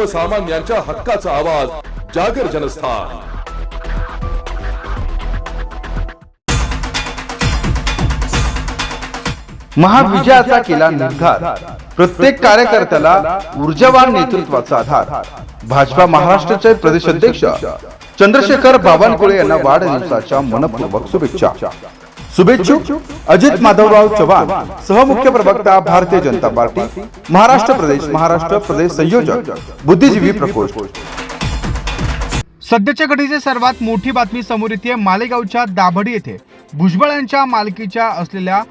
सर्वसामान्यांच्या हक्काचा आवाज जागर जनस्थान. महाविजयाचा केला निर्धार. प्रत्येक कार्यकर्त्याला ऊर्जावान नेतृत्वाचा आधार. भाजपा महाराष्ट्राचे प्रदेश अध्यक्ष चंद्रशेखर बावनकुळे यांना वाढदिवसाच्या मनपूर्वक शुभेच्छा. शुभेच्छुक अजित माधवराव चव्हाण सहमुख्य प्रवक्ता भारतीय जनता पार्टी महाराष्ट्र प्रदेश महाराष्ट्र प्रदेश संयोजक बुद्धिजीवी प्रकोष्ठ. सध्याच्या घडीची सर्वात मोठी बातमी समोर येते मालेगावच्या दाभडी येथे. भुजबळ यांच्या मालकीच्या असलेल्या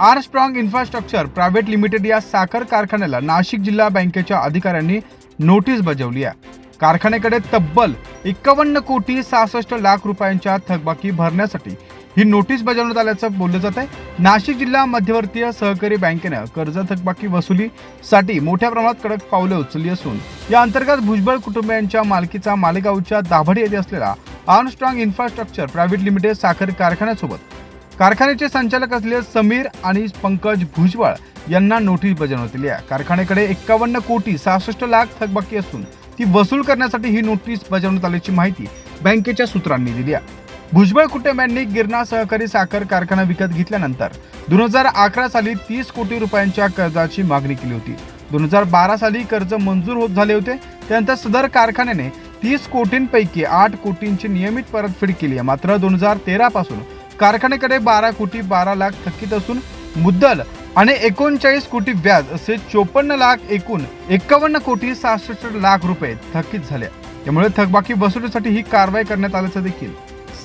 Armstrong infrastructure private limited या साखर कारखान्याला नाशिक जिल्हा बँकेच्या अधिकाऱ्यांनी नोटीस बजावली आहे. कारखान्याकडे तब्बल एकावन्न कोटी सहासष्ट लाख रुपयांच्या थकबाकी भरण्यासाठी ही नोटीस बजावण्यात आल्याचं बोललं जात आहे. नाशिक जिल्हा मध्यवर्तीय सहकारी बँकेनं कर्ज थकबाकी वसुलीसाठी मोठ्या प्रमाणात कडक पावलं उचलली असून या अंतर्गत भुजबळ कुटुंबियांच्या मालकीचा मालेगावच्या दाभाडी येथे असलेला आर्मस्ट्रॉंग इन्फ्रास्ट्रक्चर प्रायव्हेट लिमिटेड साखर कारखान्यासोबत कारखान्याचे संचालक असलेले समीर आणि पंकज भुजबळ यांना नोटीस बजावण्यात आली आहे. कारखान्याकडे एक्कावन्न कोटी सहासष्ट लाख थकबाकी असून ती वसूल करण्यासाठी ही नोटीस बजावण्यात आल्याची माहिती बँकेच्या सूत्रांनी दिली आहे. भुजबळ कुटुंबांनी गिरणा सहकारी साखर कारखाना विकत घेतल्यानंतर दोन हजार अकरा साली तीस कोटी रुपयांच्या कर्जाची मागणी केली होती. दोन हजार बारा साली कर्ज मंजूर होत झाले होते. त्यानंतर सदर कारखान्याने तीस कोटींपैकी आठ कोटींची नियमित परतफेड केली आहे. मात्र दोन हजार तेरा पासून कारखान्याकडे बारा कोटी बारा लाख थकीत असून मुद्दल आणि एकोणचाळीस कोटी व्याज असे चोपन्न लाख एकूण एकावन्न कोटी सहासष्ट लाख रुपये थकीत झाले. त्यामुळे थकबाकी वसुलीसाठी ही कारवाई करण्यात आल्याचं देखील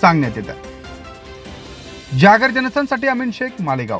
सांगण्यात येतं जागर जनस्थानसाठी अमीन शेख मालेगाव.